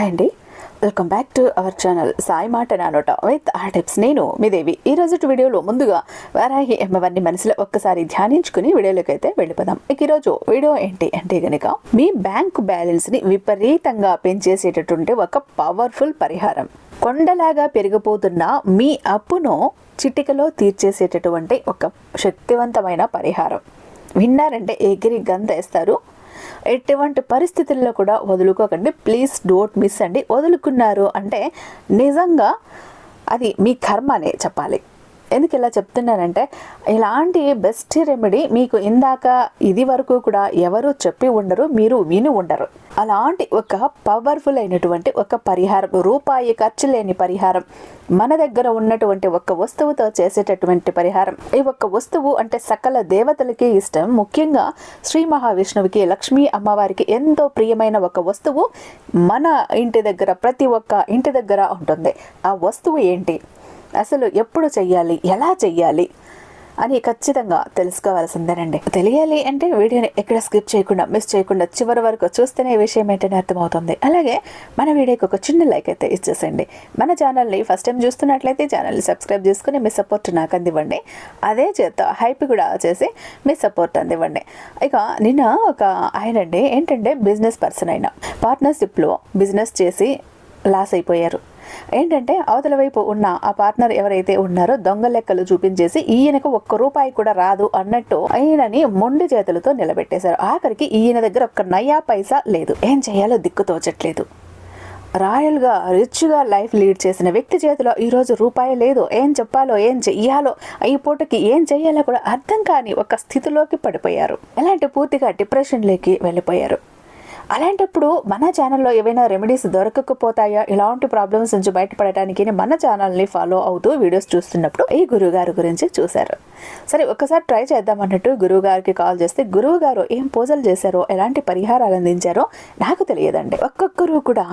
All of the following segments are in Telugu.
హాయ్ అండి. Welcome back to our channel Sai మాట నానోట విత్ ఆ టిప్స్ నేను మీ దేవి. ఈ రోజు వీడియోలో ముందుగా వారాహి అమ్మవారిని మనసులో ఒక్కసారి ధ్యానించుకుని వీడియోలోకి అయితే వెళ్ళిపోదాం. ఇక ఈరోజు వీడియో ఏంటి అంటే గనుక మీ బ్యాంక్ బ్యాలెన్స్ని విపరీతంగా పెంచేసేటటువంటి ఒక పవర్ఫుల్ పరిహారం. కొండలాగా పెరిగిపోతున్న మీ అప్పును చిటికలో తీర్చేసేటటువంటి ఒక శక్తివంతమైన పరిహారం. విన్నారంటే ఎగిరి గంతేస్తారు. ఎటువంటి పరిస్థితుల్లో కూడా వదులుకోకండి. ప్లీజ్ డోంట్ మిస్ అండి. వదులుకున్నారు అంటే నిజంగా అది మీ కర్మనే చెప్పాలి. ఎందుకు ఇలా చెప్తున్నానంటే ఇలాంటి బెస్ట్ రెమెడీ మీకు ఇందాక ఇది వరకు కూడా ఎవరు చెప్పి ఉండరు మీరు విని ఉండరు. అలాంటి ఒక పవర్ఫుల్ అయినటువంటి ఒక పరిహారం రూపాయి ఖర్చు లేని పరిహారం మన దగ్గర ఉన్నటువంటి ఒక వస్తువుతో చేసేటటువంటి పరిహారం. ఈ ఒక్క వస్తువు అంటే సకల దేవతలకి ఇష్టం. ముఖ్యంగా శ్రీ మహావిష్ణువుకి లక్ష్మీ అమ్మవారికి ఎంతో ప్రియమైన ఒక వస్తువు మన ఇంటి దగ్గర ప్రతి ఒక్క ఇంటి దగ్గర ఉంటుంది. ఆ వస్తువు ఏంటి? అసలు ఎప్పుడు చెయ్యాలి? ఎలా చెయ్యాలి? అని ఖచ్చితంగా తెలుసుకోవాల్సిందేనండి. తెలియాలి అంటే వీడియోని ఎక్కడ స్కిప్ చేయకుండా మిస్ చేయకుండా చివరి వరకు చూస్తేనే ఈ విషయం ఏంటని అర్థమవుతుంది. అలాగే మన వీడియోకి ఒక చిన్న లైక్ అయితే ఇచ్చేసండి మన ఛానల్ని ఫస్ట్ టైం చూస్తున్నట్లయితే ఛానల్ని సబ్స్క్రైబ్ చేసుకుని మీ సపోర్ట్ నాకు అందివ్వండి. అదే చేత హైప్ కూడా చేసి మీ సపోర్ట్ అందివ్వండి. ఇక నిన్న ఒక ఆయన అండి ఏంటంటే బిజినెస్ పర్సన్ అయిన. పార్ట్నర్షిప్లో బిజినెస్ చేసి లాస్ అయిపోయారు. ఏంటంటే అవతల వైపు ఉన్న ఆ పార్ట్నర్ ఎవరైతే ఉన్నారో దొంగ లెక్కలు చూపించేసి ఈయనకు ఒక్క రూపాయి కూడా రాదు అన్నట్టు ఈయనని మొండి చేతులతో నిలబెట్టేశారు. ఆఖరికి ఈయన దగ్గర ఒక్క నయా పైసా లేదు. ఏం చేయాలో దిక్కు తోచట్లేదు. రాయల్గా రిచ్గా లైఫ్ లీడ్ చేసిన వ్యక్తి చేతిలో ఈరోజు రూపాయి లేదు. ఏం చెప్పాలో ఏం చెయ్యాలో ఈ పూటకి ఏం చెయ్యాలో కూడా అర్థం కాని ఒక స్థితిలోకి పడిపోయారు. ఎలాంటి పూర్తిగా డిప్రెషన్లోకి వెళ్ళిపోయారు. అలాంటప్పుడు మన ఛానల్లో ఏవైనా రెమెడీస్ దొరకకపోతాయా? ఇలాంటి ప్రాబ్లమ్స్ నుంచి బయటపడటానికి మన ఛానల్ని ఫాలో అవుతూ వీడియోస్ చూస్తున్నప్పుడు ఈ గురువుగారి గురించి చూశారు. సరే ఒకసారి ట్రై చేద్దాం అన్నట్టు గురువుగారికి కాల్ చేస్తే గురువుగారు ఏం పూజలు చేశారో? ఎలాంటి పరిహారాలు అందించారో? నాకు తెలియదండి. ఒక్కొక్కరు కూడా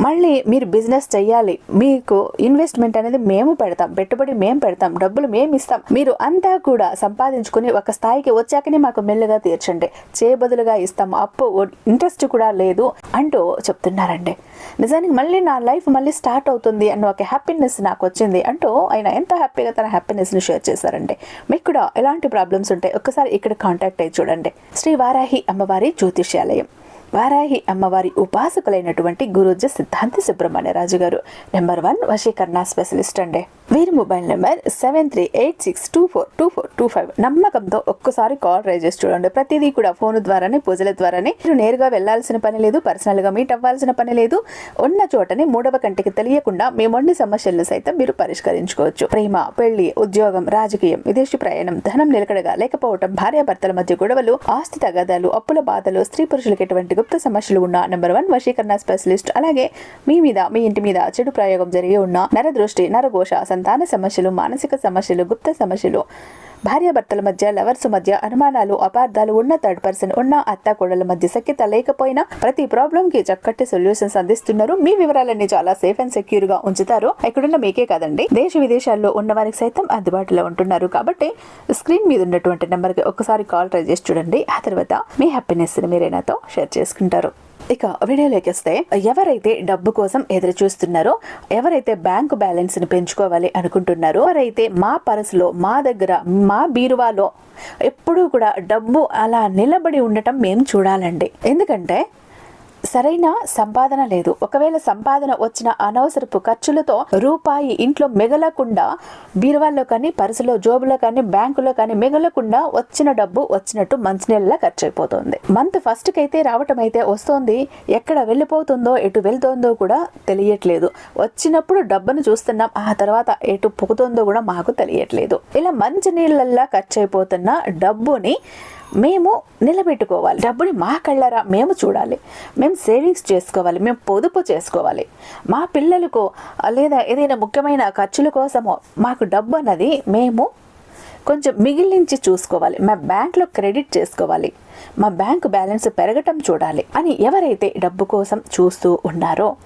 మళ్ళీ మీరు బిజినెస్ చేయాలి మీకు ఇన్వెస్ట్మెంట్ అనేది మేము పెడతాం. పెట్టుబడి మేము పెడతాం. డబ్బులు మేము ఇస్తాం. మీరు అంతా కూడా సంపాదించుకుని ఒక స్థాయికి వచ్చాకనే మాకు మెల్లుగా తీర్చండి. చేయబదులుగా ఇస్తాం. అప్పు ఇంట్రెస్ట్ కూడా లేదు అంటూ చెప్తున్నారండి. నిజానికి మళ్ళీ నా లైఫ్ మళ్ళీ స్టార్ట్ అవుతుంది అన్న ఒక హ్యాపీనెస్ నాకు వచ్చింది అంటూ ఆయన ఎంత హ్యాపీగా తన హ్యాపీనెస్ని షేర్ చేశారండి. మీకు కూడా ఎలాంటి ప్రాబ్లమ్స్ ఉంటాయి ఒక్కసారి ఇక్కడ కాంటాక్ట్ అయ్యి చూడండి. శ్రీ వారాహి అమ్మవారి జ్యోతిష్యాలయం. వారాహి అమ్మవారి ఉపాసకులైనటువంటి గురూజ సిద్ధాంతి సుబ్రహ్మణ్యరాజు గారు. నెంబర్ వన్ వశీకరణ స్పెషలిస్ట్ అండి. వీరి mobile number seven three eight six two four two four two five నమ్మకంతో ఒక్కసారి కాల్ ట్రై చేసి చూడండి. ప్రతిదీ కూడా ఫోన్ ద్వారానే పూజల ద్వారానే. మీరు నేరుగా వెళ్ళాల్సిన పని లేదు పర్సనల్గా మీట్ అవ్వాల్సిన పని లేదు. ఉన్న చోటని మూడవ కంటికి తెలియకుండా మీ మొండి సమస్యలను సైతం మీరు పరిష్కరించుకోవచ్చు. ప్రేమ పెళ్ళి ఉద్యోగం రాజకీయం విదేశీ ప్రయాణం ధనం నిలకడగా లేకపోవటం భార్యాభర్తల మధ్య గొడవలు ఆస్తి తగాదాలు అప్పుల బాధలు స్త్రీ పురుషులకు ఎటువంటి గుప్త సమస్యలు ఉన్న నెంబర్ వన్ వశీకరణ స్పెషలిస్ట్ అలాగే మీ మీద మీ ఇంటి మీద చెడు ప్రయోగం జరిగి ఉన్న నరదృష్టి నరఘోష సంతాన సమస్యలు మానసిక సమస్యలు గుప్త సమస్యలు భార్యాభర్తల మధ్య లవర్స్ మధ్య అనుమానాలు అపార్థాలు ఉన్న థర్డ్ పర్సన్ ఉన్న అత్త కోడల మధ్య సఖ్యత లేకపోయినా ప్రతి ప్రాబ్లం కి చక్కటి సొల్యూషన్స్ అందిస్తున్నారు. మీ వివరాలన్నీ చాలా సేఫ్ అండ్ సెక్యూర్గా ఉంచుతారు. ఎక్కడున్న మీకే కాదండి. దేశ విదేశాల్లో ఉన్న వారికి సైతం అందుబాటులో ఉంటున్నారు. కాబట్టి స్క్రీన్ మీద ఉన్నటువంటి నెంబర్కి ఒక్కసారి కాల్ ట్రై చేసి చూడండి. ఆ తర్వాత మీ హ్యాపీనెస్ని షేర్ చేసుకుంటారు. ఇక వీడియోలోకి వస్తే ఎవరైతే డబ్బు కోసం ఎదురు చూస్తున్నారో ఎవరైతే బ్యాంకు బ్యాలెన్స్ని పెంచుకోవాలి అనుకుంటున్నారో ఎవరైతే మా పర్సులో మా దగ్గర మా బీరువాలో ఎప్పుడూ కూడా డబ్బు అలా నిలబడి ఉండటం మేము చూడాలండి. ఎందుకంటే సరైన సంపాదన లేదు. ఒకవేళ సంపాదన వచ్చిన అనవసరపు ఖర్చులతో రూపాయి ఇంట్లో మిగలకుండా బీరువాల్లో కానీ పర్సులో జోబులో కానీ బ్యాంకులో కానీ మిగలకుండా వచ్చిన డబ్బు వచ్చినట్టు మంచినీళ్ళ ఖర్చు అయిపోతుంది మంత్ ఫస్ట్ కైతే అయితే రావటం అయితే వస్తుంది. ఎక్కడ వెళ్ళిపోతుందో ఎటు వెళ్తుందో కూడా తెలియట్లేదు. వచ్చినప్పుడు డబ్బును చూస్తున్నాం. ఆ తర్వాత ఎటు పొగుతుందో కూడా మాకు తెలియట్లేదు. ఇలా మంచి నీళ్ళల్లా ఖర్చు అయిపోతున్న డబ్బుని మేము నిలబెట్టుకోవాలి. డబ్బుని మా కళ్ళరా మేము చూడాలి. మేము సేవింగ్స్ చేసుకోవాలి. మేము పొదుపు చేసుకోవాలి. మా పిల్లలకు లేదా ఏదైనా ముఖ్యమైన ఖర్చుల కోసమో మాకు డబ్బు అన్నది మేము కొంచెం మిగిలించి చూసుకోవాలి. మా బ్యాంక్లో క్రెడిట్ చేసుకోవాలి. మా బ్యాంకు బ్యాలెన్స్ పెరగటం చూడాలి అని ఎవరైతే డబ్బు కోసం చూస్తూ ఉన్నారో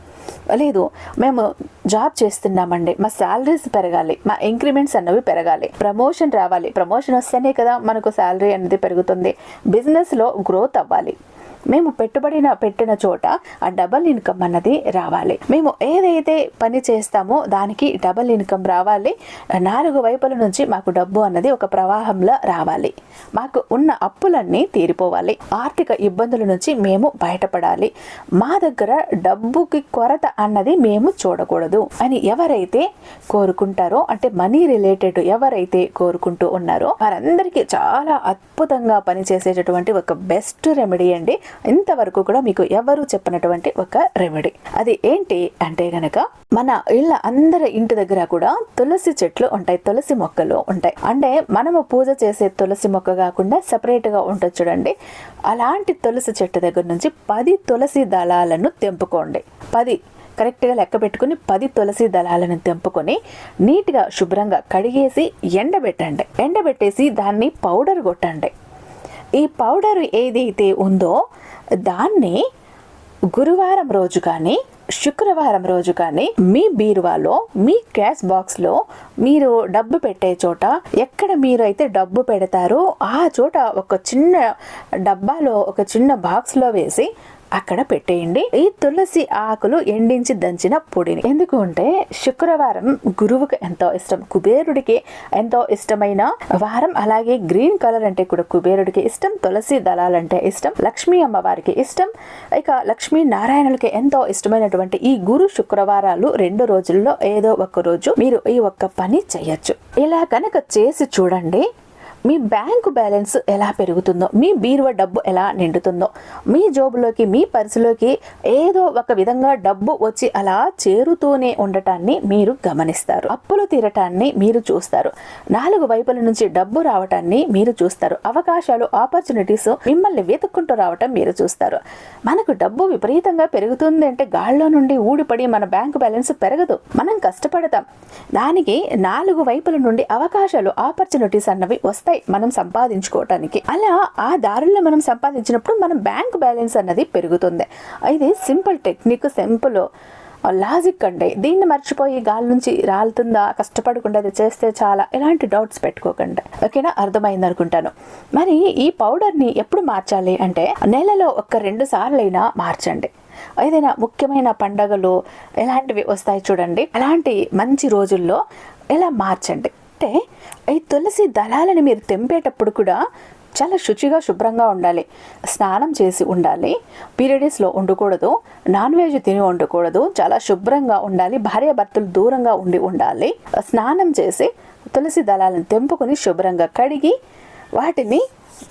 లేదు మేము జాబ్ చేస్తున్నామండి. మా శాలరీస్ పెరగాలి మా ఇంక్రిమెంట్స్ అన్నవి పెరగాలి. ప్రమోషన్ రావాలి. ప్రమోషన్ వస్తేనే కదా మనకు శాలరీ అనేది పెరుగుతుంది. బిజినెస్లో గ్రోత్ అవ్వాలి. మేము పెట్టుబడిన పెట్టిన చోట ఆ డబల్ ఇన్కమ్ అన్నది రావాలి. మేము ఏదైతే పని చేస్తామో దానికి డబల్ ఇన్కమ్ రావాలి. నాలుగు వైపుల నుంచి మాకు డబ్బు అన్నది ఒక ప్రవాహంలో రావాలి. మాకు ఉన్న అప్పులన్నీ తీరిపోవాలి. ఆర్థిక ఇబ్బందుల నుంచి మేము బయటపడాలి. మా దగ్గర డబ్బుకి కొరత అన్నది మేము చూడకూడదు అని ఎవరైతే కోరుకుంటారో అంటే మనీ రిలేటెడ్ ఎవరైతే కోరుకుంటూ ఉన్నారో వారందరికీ చాలా అద్భుతంగా పనిచేసేటటువంటి ఒక బెస్ట్ రెమెడీ అండి ఇంతవరకు కూడా మీకు ఎవరు చెప్పినటువంటి ఒక రెమెడీ అది ఏంటి అంటే గనక మన ఇళ్ళ అందరి ఇంటి దగ్గర కూడా తులసి చెట్లు ఉంటాయి తులసి మొక్కలు ఉంటాయి. అంటే మనము పూజ చేసే తులసి మొక్క కాకుండా సపరేట్గా గా ఉంటుంది చూడండి. అలాంటి తులసి చెట్టు దగ్గర నుంచి పది తులసి దళాలను తెంపుకోండి. పది కరెక్ట్గా లెక్క పెట్టుకుని పది తులసి దళాలను తెంపుకొని నీట్గా శుభ్రంగా కడిగేసి ఎండబెట్టండి. ఎండబెట్టేసి దాన్ని పౌడర్ కొట్టండి. ఈ పౌడర్ ఏదైతే ఉందో దాన్ని గురువారం రోజు కానీ శుక్రవారం రోజు కానీ మీ బీరువాలో మీ క్యాష్ బాక్స్లో మీరు డబ్బు పెట్టే చోట ఎక్కడ మీరు అయితే డబ్బు పెడతారో ఆ చోట ఒక చిన్న డబ్బాలో ఒక చిన్న బాక్స్లో వేసి అక్కడ పెట్టేయండి. ఈ తులసి ఆకులు ఎండించి దంచిన పొడిని. ఎందుకు అంటే శుక్రవారం గురువుకి ఎంతో ఇష్టం. కుబేరుడికి ఎంతో ఇష్టమైన వారం. అలాగే గ్రీన్ కలర్ అంటే కూడా కుబేరుడికి ఇష్టం. తులసి దళాలంటే ఇష్టం. లక్ష్మీ అమ్మవారికి ఇష్టం. ఇక లక్ష్మీ నారాయణులకి ఎంతో ఇష్టమైనటువంటి ఈ గురు శుక్రవారాలు రెండు రోజుల్లో ఏదో ఒక రోజు మీరు ఈ ఒక్క పని చేయొచ్చు. ఇలా కనుక చేసి చూడండి మీ బ్యాంకు బ్యాలెన్స్ ఎలా పెరుగుతుందో మీ బీరువా డబ్బు ఎలా నిండుతుందో మీ జోబులోకి మీ పర్సులోకి ఏదో ఒక విధంగా డబ్బు వచ్చి అలా చేరుతూనే ఉండటాన్ని మీరు గమనిస్తారు. అప్పులు తీరటాన్ని మీరు చూస్తారు. నాలుగు వైపుల నుంచి డబ్బు రావటాన్ని మీరు చూస్తారు. అవకాశాలు ఆపర్చునిటీస్ మిమ్మల్ని వెతుక్కుంటూ రావటం మీరు చూస్తారు. మనకు డబ్బు విపరీతంగా పెరుగుతుంది అంటే గాల్లో నుండి ఊడిపడి మన బ్యాంకు బ్యాలెన్స్ పెరగదు. మనం కష్టపడతాం. దానికి నాలుగు వైపుల నుండి అవకాశాలు ఆపర్చునిటీస్ అన్నవి వస్తాయి. మనం సంపాదించుకోవటానికి. అలా ఆ దారుల్లో మనం సంపాదించినప్పుడు మన బ్యాంక్ బ్యాలెన్స్ అన్నది పెరుగుతుంది. ఇది సింపుల్ టెక్నిక్ సింపుల్ లాజిక్ అండి. దీన్ని మర్చిపోయి గాలి నుంచి రాలుతుందా కష్టపడకుండా అది చేస్తే చాలా ఎలాంటి డౌట్స్ పెట్టుకోకండి. ఓకేనా? అర్థమైంది అనుకుంటాను. మరి ఈ పౌడర్ని ఎప్పుడు మార్చాలి అంటే నెలలో ఒక్క రెండు సార్లైనా మార్చండి. ఏదైనా ముఖ్యమైన పండగలు ఎలాంటివి వస్తాయి చూడండి. అలాంటి మంచి రోజుల్లో ఎలా మార్చండి? అంటే ఈ తులసి దళాలను మీరు తెంపేటప్పుడు కూడా చాలా శుచిగా శుభ్రంగా ఉండాలి. స్నానం చేసి ఉండాలి. పీరియడ్స్లో ఉండకూడదు నాన్ వెజ్ తిని ఉండకూడదు చాలా శుభ్రంగా ఉండాలి. భార్య భర్తలు దూరంగా ఉండి ఉండాలి. స్నానం చేసి తులసి దళాలను తెంపుకొని శుభ్రంగా కడిగి వాటిని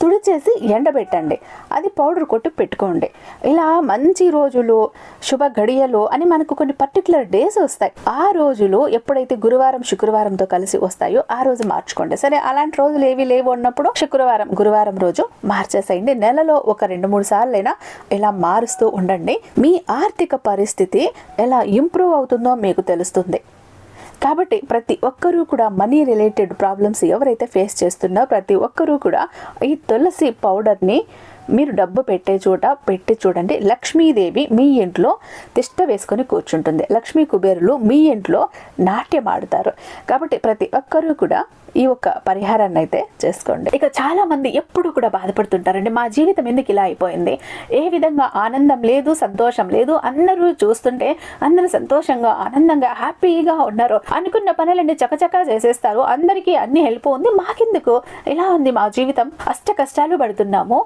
తుడిచేసి ఎండబెట్టండి. అది పౌడర్ కొట్టి పెట్టుకోండి. ఇలా మంచి రోజులు శుభ గడియలు అని మనకు కొన్ని పర్టికులర్ డేస్ వస్తాయి. ఆ రోజులు ఎప్పుడైతే గురువారం శుక్రవారంతో కలిసి వస్తాయో ఆ రోజు మార్చుకోండి. సరే అలాంటి రోజులు ఏవి లేవు అన్నప్పుడు శుక్రవారం గురువారం రోజు మార్చేసేయండి. నెలలో ఒక రెండు మూడు సార్లైనా ఇలా మారుస్తూ ఉండండి. మీ ఆర్థిక పరిస్థితి ఎలా ఇంప్రూవ్ అవుతుందో మీకు తెలుస్తుంది. కాబట్టి ప్రతి ఒక్కరూ కూడా మనీ రిలేటెడ్ ప్రాబ్లమ్స్ ఎవరైతే ఫేస్ చేస్తున్నారో ప్రతి ఒక్కరూ కూడా ఈ తులసి పౌడర్ని మీరు డబ్బు పెట్టే చోట పెట్టి చూడండి. లక్ష్మీదేవి మీ ఇంట్లో తిష్ట వేసుకొని కూర్చుంటుంది. లక్ష్మీ కుబేరులు మీ ఇంట్లో నాట్యం ఆడుతారు. కాబట్టి ప్రతి ఒక్కరూ కూడా ఈ ఒక్క పరిహారాన్ని అయితే చేసుకోండి. ఇక చాలా మంది ఎప్పుడు కూడా బాధపడుతుంటారండి మా జీవితం ఎందుకు ఇలా అయిపోయింది? ఏ విధంగా ఆనందం లేదు సంతోషం లేదు? అందరూ చూస్తుంటే అందరూ సంతోషంగా ఆనందంగా హ్యాపీగా ఉన్నారు. అనుకున్న పనులన్నీ చకచకా చేసేస్తారు. అందరికీ అన్ని హెల్ప్ ఉంది. మాకెందుకు? ఇలా ఉంది మా జీవితం? అష్ట కష్టాలు పడుతున్నాము.